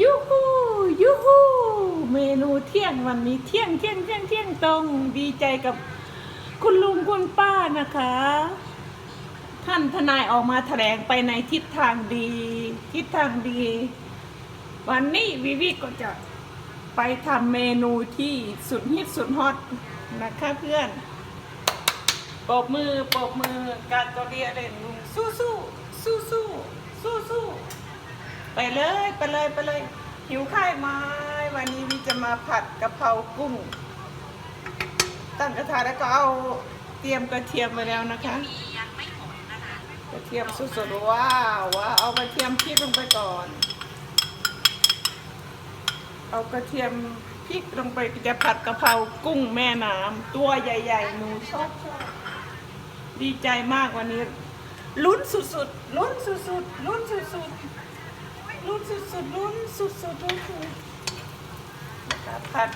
ยูฮูยูฮูเมนูเที่ยงวันนี้เที่ยงเที่ยงเที่ยงเที่ยงตรงดีใจกับคุณลุงคุณป้านะคะ ท่านทนายออกมาแถลงไปในทิศทางดี ทิศทางดี วันนี้วิวิก็จะไปทำเมนูที่สุดฮิตสุดฮอตนะคะเพื่อนปบมือปบมือการตัวเรียเล่นลุงสู้สู้สู้สู้สู้สู้ ไปเลยไปเลยไปเลย หิวข้าวไหมวันนี้วิจะมาผัดกะเพรากุ้ง ตั้งกระทะแล้วก็เอาเตรียมกระเทียมไว้แล้วนะคะกระเทียมสุดๆว้าวว้าเอากระเทียมพริกลงไปก่อน เอากระเทียมพริกลงไปจะผัดกะเพรากุ้งแม่น้ำตัวใหญ่ๆหนูชอบชอบดีใจมากวันนี้ลุ้นสุดๆลุ้นสุดๆลุ้นสุดๆ ลุ้นสุดๆลุ้นสุดๆลุ้นสุดนะคะผัด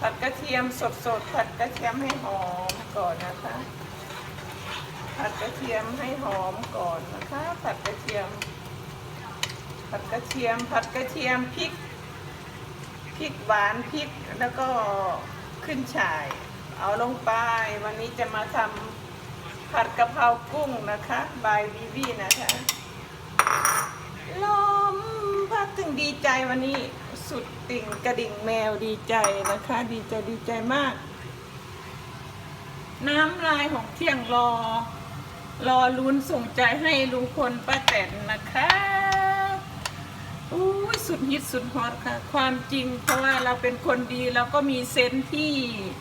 ผัดกระเทียมสดๆผัดกระเทียมให้หอมก่อนนะคะ ผัดกระเทียมให้หอมก่อนนะคะ ผัดกระเทียม ผัดกระเทียม ผัดกระเทียมพริกพริกหวานพริกแล้วก็ขึ้นฉ่าย เอาลงไปวันนี้จะมาทำผัดกะเพรากุ้งนะคะ บายบีบีนะคะ ลมพัดถึงดีใจวันนี้สุดติ่งกระดิ่งแมวดีใจนะคะ ดีใจดีใจมาก น้ำลายของเที่ยงรอ รอลุ้นส่งใจให้ลุงพลป้าแตนนะคะอุ้ยสุดฮิตสุดฮอตค่ะ ความจริงเพราะว่าเราเป็นคนดีเราก็มีเซนที่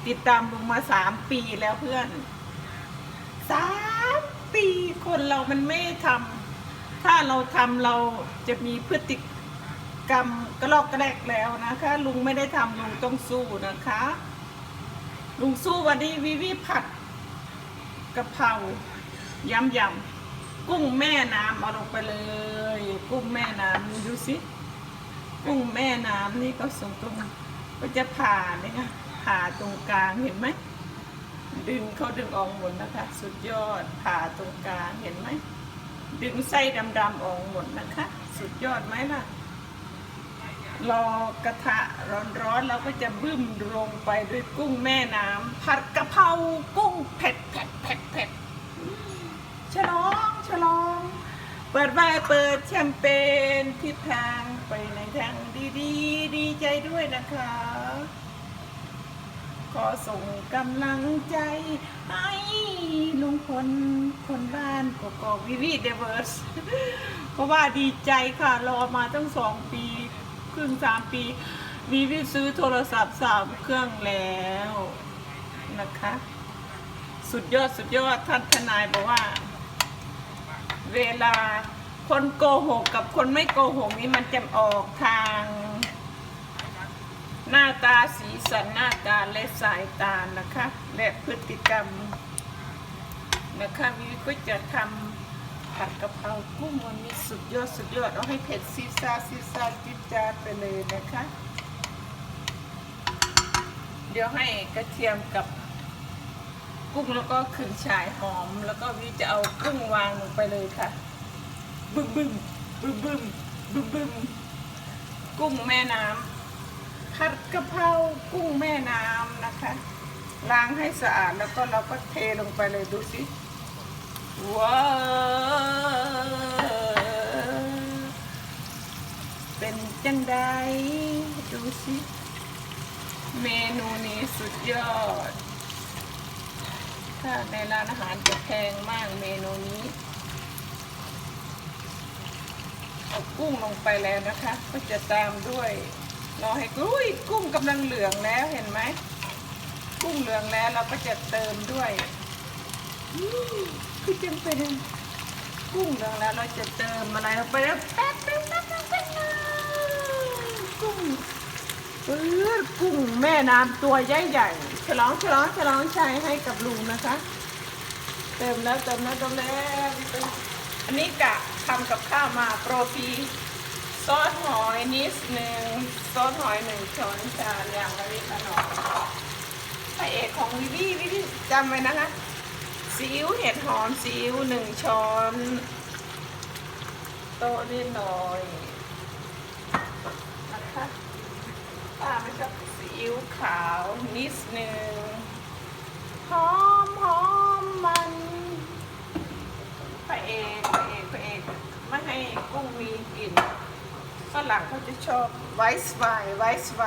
ติดตามลุงมาสามปีแล้วเพื่อนสามปีคนเรามันไม่ทำ ถ้าเราทำเราจะมีพฤติกรรมกระลอกกระแรกแล้วนะคะ ลุงไม่ได้ทำลุงต้องสู้นะคะ ลุงสู้วันนี้วิวิผัดกะเพรายำยำกุ้งแม่น้ำเอาลงไปเลย กุ้งแม่น้ำดูสิกุ้งแม่น้ำนี่ก็ส่งตรงก็จะผ่าเนี่ยค่ะผ่าตรงกลางเห็นไหมดึงเขาดึงออกหมดนะคะ สุดยอดผ่าตรงกลางเห็นไหม ดึงไส้ดำๆออกหมดนะคะ สุดยอดไหมล่ะ รอกระทะร้อนๆเราก็จะบึ้มลงไปด้วยกุ้งแม่น้ำผัดกะเพรากุ้งเผ็ดเผ็ดเผ็ดเผ็ดฉลองฉลอง เปิดไวน์เปิดแชมเปญทิศทางไปในทางดีๆ ดีใจด้วยนะคะ ขอส่งกำลังใจให้ลุงพลคนบ้านกกอกวิวีเดเวิร์สเพราะว่าดีใจค่ะรอมาตั้งสองปี ครึ่งสามปีวีวิซื้อโทรศัพท์สามเครื่องแล้วนะคะ สุดยอดสุดยอดท่านทนายบอกว่า เวลาคนโกหกกับคนไม่โกหกนี้มันจะออกทาง หน้าตาสีสันหน้าตาและสายตานะคะ และพฤติกรรมนะคะวิวก็จะทำผัดกะเพรากุ้งวันนี้สุดยอดสุดยอดเอาให้เผ็ดซีซาซีซาจิดจาไปเลยนะคะ เดี๋ยวให้กระเทียมกับกุ้งแล้วก็ขึ้นฉ่ายหอม แล้วก็วิจะเอากุ้งวางลงไปเลยค่ะ บึ้มบึ้มบึ้มบึ้มบึ้มบึ้มกุ้งแม่น้ำ ผัดกะเพรากุ้งแม่น้ำนะคะ ล้างให้สะอาดแล้วก็เราก็เทลงไปเลยดูสิว้าเป็นจังไดดูสิเมนูนี้สุดยอด ถ้าในร้านอาหารจะแพงมากเมนูนี้เอากุ้งลงไปแล้วนะคะ ก็จะตามด้วย รอให้กุ้ยกุ้งกำลังเหลืองแล้วเห็นไหม กุ้งเหลืองแล้วเราก็จะเติมด้วยคือจังเป็นกุ้งเหลืองแล้วเราจะเติมอะไรลงไปแล้วแป๊บนึงแป๊บนึงแป๊บนึงกุ้งปื้ดกุ้งแม่น้ำตัวใหญ่ใหญ่ๆฉลองฉลองฉลองชัยให้กับลุงนะคะ เติมแล้วเติมแล้วเติมแล้วอันนี้กะทำกับข้าวมาโปรฟี ซอสหอยนิดหนึ่งซอสหอยหนึ่งช้อนชาอย่างละนิดละหน่อยพระเอกของวิวี่วิวี่จำไว้นะคะซีอิ๊วเห็ดหอมซีอิ๊วหนึ่งช้อนโต๊ะนิดหน่อยนะคะป้าไม่ชอบซีอิ๊วขาวนิดนึงหอมหอมมันพระเอกพระเอกพระเอกไม่ให้กุ้งมีกลิ่น ฝรั่งเขาจะชอบไวส์ไวไวส์ไว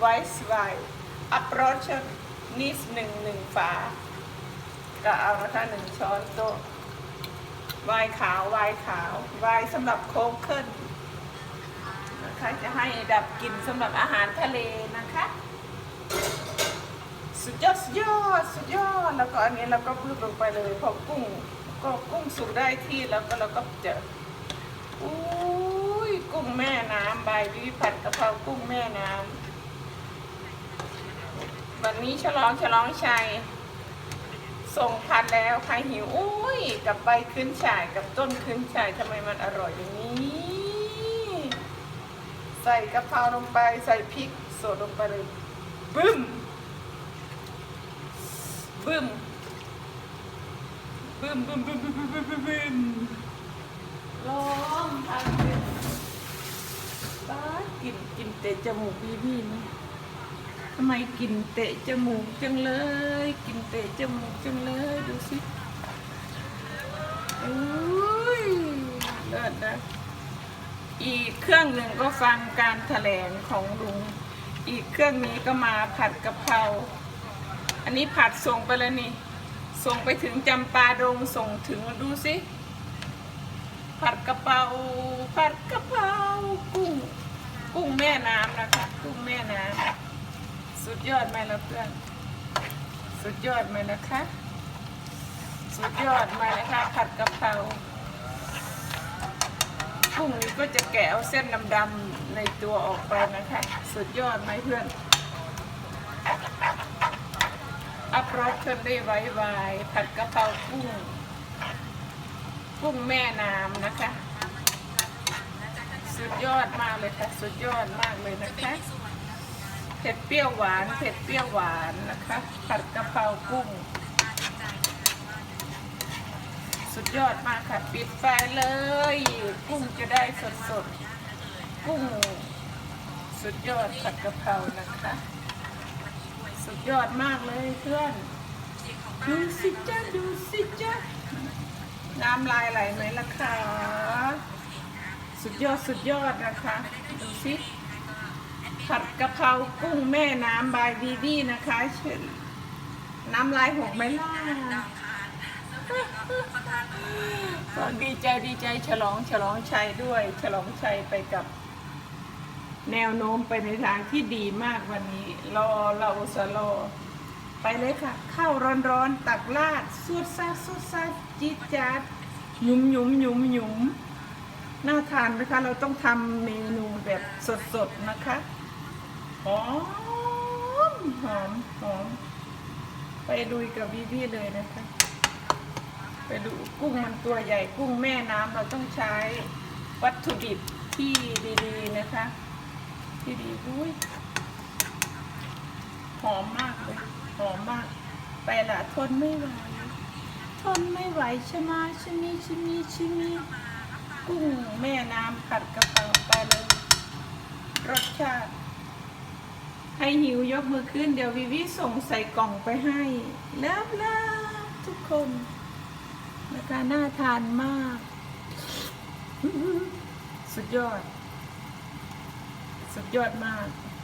ไวส์ไวอัปรสชนิดหนึ่งหนึ่งฝา ก็เอานะคะหนึ่งช้อนโต๊ะไวน์ขาวไวน์ขาวไวน์สำหรับโค้กเคิลนะคะจะให้ดับกลิ่นสำหรับอาหารทะเลนะคะ สุดยอดสุดยอดสุดยอดแล้วก็อันนี้เราก็พึ่งลงไปเลยพอกุ้ง ก็กุ้งสุกได้ที่แล้วก็เราก็จะอุ้ กุ้งแม่น้ำใบวิผัดกะเพรากุ้งแม่น้ำวันนี้ฉลองฉลองชัย ส่งพันแล้วใครหิวอุ้ยกับใบขึ้นฉ่ายกับต้นขึ้นฉ่ายทำไมมันอร่อยอย่างนี้ ใส่กะเพราลงไปใส่พริกสดลงไปเลยบึ้มบึ้มบึ้มบึ้มบึ้มบึ้มบึ้มบึ้มบึ้มบึ้มลองทานเลยป้าด กินกินเตะจมูกพี่พี่ไหมทำไมกินเตะจมูกจังเลย กินเตะจมูกจังเลยดูสิอุ้ยเลิศนะอีกเครื่องหนึ่งก็ฟังการแถลงของลุง อีกเครื่องนี้ก็มาผัดกะเพรา อันนี้ผัดส่งไปแล้วนี่ ส่งไปถึงจำปาดงส่งถึงดูสิผัดกะเพราผัดกะเพรากุ้ง กุ้งแม่น้ำนะคะ กุ้งแม่น้ำสุดยอดไหมล่ะเพื่อน สุดยอดไหมนะคะ สุดยอดไหมนะคะผัดกะเพราพรุ่งนี้ก็จะแกะเอาเส้นดำๆในตัวออกไปนะคะ สุดยอดไหมเพื่อน อัพรสชนได้ไว้ไวผัดกะเพรากุ้ง กุ้งแม่น้ำนะคะ สุดยอดมากเลยค่ะ สุดยอดมากเลยนะคะ เผ็ดเปรี้ยวหวาน เผ็ดเปรี้ยวหวานนะคะ ผัดกะเพรากุ้ง สุดยอดมากค่ะ ปิดไฟเลย กุ้งจะได้สดสดๆกุ้ง สุดยอดผัดกะเพรานะคะ สุดยอดมากเลยเพื่อน ดูสิจ้าดูสิจ้าน้ำลายไหลไหมล่ะคะ สุดยอดสุดยอดนะคะ ดูสิผัดกะเพรากุ้งแม่น้ำบายบีบี้นะคะเชิญน้ำลายหกไหมล่ะก็ดีใจดีใจฉลองฉลองชัยด้วย ฉลองชัยไปกับแนวโน้มไปในทางที่ดีมากวันนี้ รอเราสะรอไปเลยค่ะ ข้าวร้อนๆ ตักราดสูดซาสูดซาจี๊ดจ๊าดหยุมหยุมหยุมหยุม น่าทานนะคะ เราต้องทำเมนูแบบสดๆนะคะหอมหอมหอมไปดูกับบีบี้เลยนะคะ ไปดูกุ้งมันตัวใหญ่กุ้งแม่น้ำเราต้องใช้วัตถุดิบที่ดีๆนะคะ ที่ดีอุ้ยหอมมากเลยหอมมาก ไปละทนไม่ไหวทนไม่ไหวใช่ไหมชิมีชิมีชิมี กุ้งแม่น้ำผัดกะเพราไปเลยรสชาติให้หิวยกมือขึ้นเดี๋ยววิวิส่งใส่กล่องไปให้เลิฟเลิฟทุกคนนะคะน่าทานมาก สุดยอด สุดยอดมาก